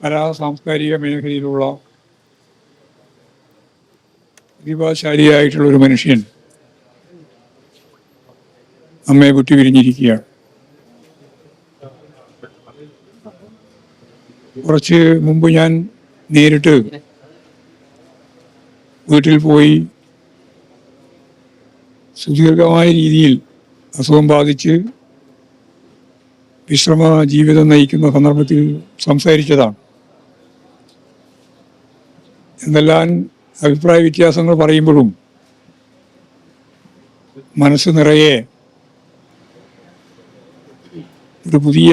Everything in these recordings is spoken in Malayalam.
കലാ സാംസ്കാരിക മേഖലയിലുള്ള പ്രതിഭാശാലിയായിട്ടുള്ള ഒരു മനുഷ്യൻ നമ്മെ വിട്ടുപിരിഞ്ഞിരിക്കുകയാണ് കുറച്ച് മുമ്പ് ഞാൻ നേരിട്ട് വീട്ടിൽ പോയി സുദീർഘമായ രീതിയിൽ അസുഖം ബാധിച്ച് വിശ്രമ ജീവിതം നയിക്കുന്ന സന്ദർഭത്തിൽ സംസാരിച്ചതാണ്. എന്തെല്ലാം അഭിപ്രായ വ്യത്യാസങ്ങൾ പറയുമ്പോഴും മനസ്സ് നിറയെ ഒരു പുതിയ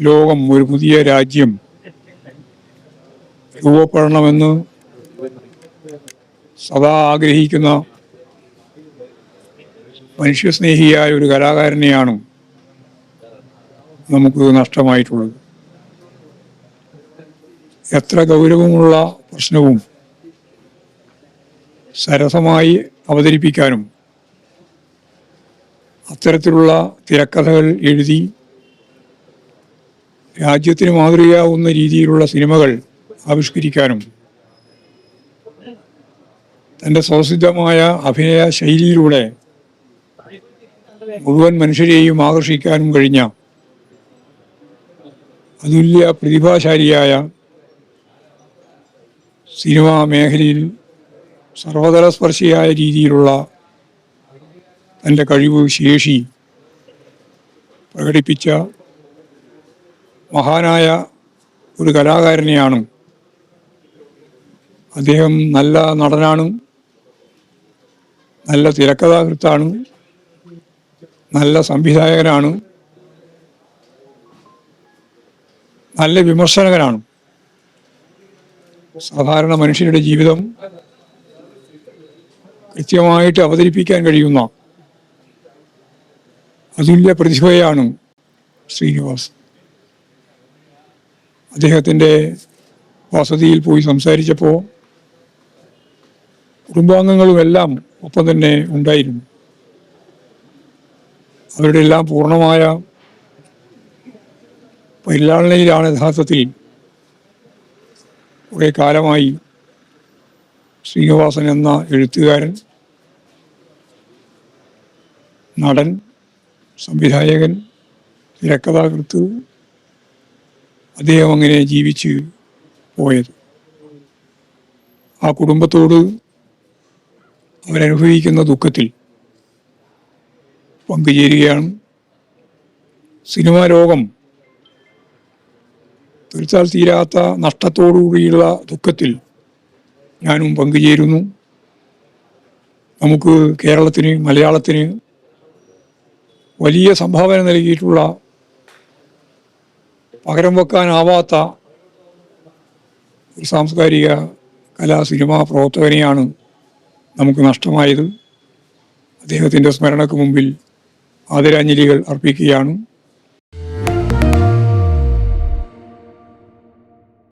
ലോകം ഒരു പുതിയ രാജ്യം രൂപപ്പെടണമെന്ന് സദാ ആഗ്രഹിക്കുന്ന മനുഷ്യസ്നേഹിയായ ഒരു കലാകാരനെയാണ് നമുക്ക് നഷ്ടമായിട്ടുള്ളത്. എത്ര ഗൗരവമുള്ള പ്രശ്നവും സരസമായി അവതരിപ്പിക്കാനും അത്തരത്തിലുള്ള തിരക്കഥകൾ എഴുതി രാജ്യത്തിന് മാതൃകയാവുന്ന രീതിയിലുള്ള സിനിമകൾ ആവിഷ്കരിക്കാനും തന്റെ സ്വസിദ്ധമായ അഭിനയ ശൈലിയിലൂടെ മുഴുവൻ മനുഷ്യരെയും ആകർഷിക്കാനും കഴിഞ്ഞ അതുല്യ പ്രതിഭാശാലിയായ സിനിമാ മേഖലയിൽ സർവതല സ്പർശിയായ രീതിയിലുള്ള തന്റെ കഴിവ് ശേഷി പ്രകടിപ്പിച്ച മഹാനായ ഒരു കലാകാരനെയാണ്. അദ്ദേഹം നല്ല നടനാണ്. നല്ല തിരക്കഥാകൃത്താണ്. നല്ല സംവിധായകനാണ്. നല്ല വിമർശകനാണ് സാധാരണ മനുഷ്യരുടെ ജീവിതം കൃത്യമായിട്ട് അവതരിപ്പിക്കാൻ കഴിയുന്ന അതുല്യ പ്രതിഭയാണ് ശ്രീനിവാസ്. അദ്ദേഹത്തിന്റെ വസതിയിൽ പോയി സംസാരിച്ചപ്പോൾ കുടുംബാംഗങ്ങളുമെല്ലാം ഒപ്പം തന്നെ ഉണ്ടായിരുന്നു. അവരുടെ എല്ലാം പൂർണമായ പരിലാളനയിലാണ് യഥാർത്ഥത്തിൽ കുറേ കാലമായി ശ്രീനിവാസൻ എന്ന എഴുത്തുകാരൻ നടൻ സംവിധായകൻ തിരക്കഥാകൃത്ത് അദ്ദേഹം അങ്ങനെ ജീവിച്ച് പോയത്. ആ കുടുംബത്തോട് അവരനുഭവിക്കുന്ന ദുഃഖത്തിൽ പങ്കുചേരുകയാണ് സിനിമാ ലോകം. തീർച്ചാൽ തീരാത്ത നഷ്ടത്തോടുകൂടിയുള്ള ദുഃഖത്തിൽ ഞാനും പങ്കുചേരുന്നു. നമുക്ക് കേരളത്തിന് മലയാളത്തിന് വലിയ സംഭാവന നൽകിയിട്ടുള്ള പകരം വെക്കാനാവാത്ത ഒരു സാംസ്കാരിക കലാ സിനിമാ പ്രവർത്തകനെയാണ് നമുക്ക് നഷ്ടമായത്. അദ്ദേഹത്തിന്റെ സ്മരണക്ക് മുമ്പിൽ ആദരാഞ്ജലികൾ അർപ്പിക്കുകയാണ്.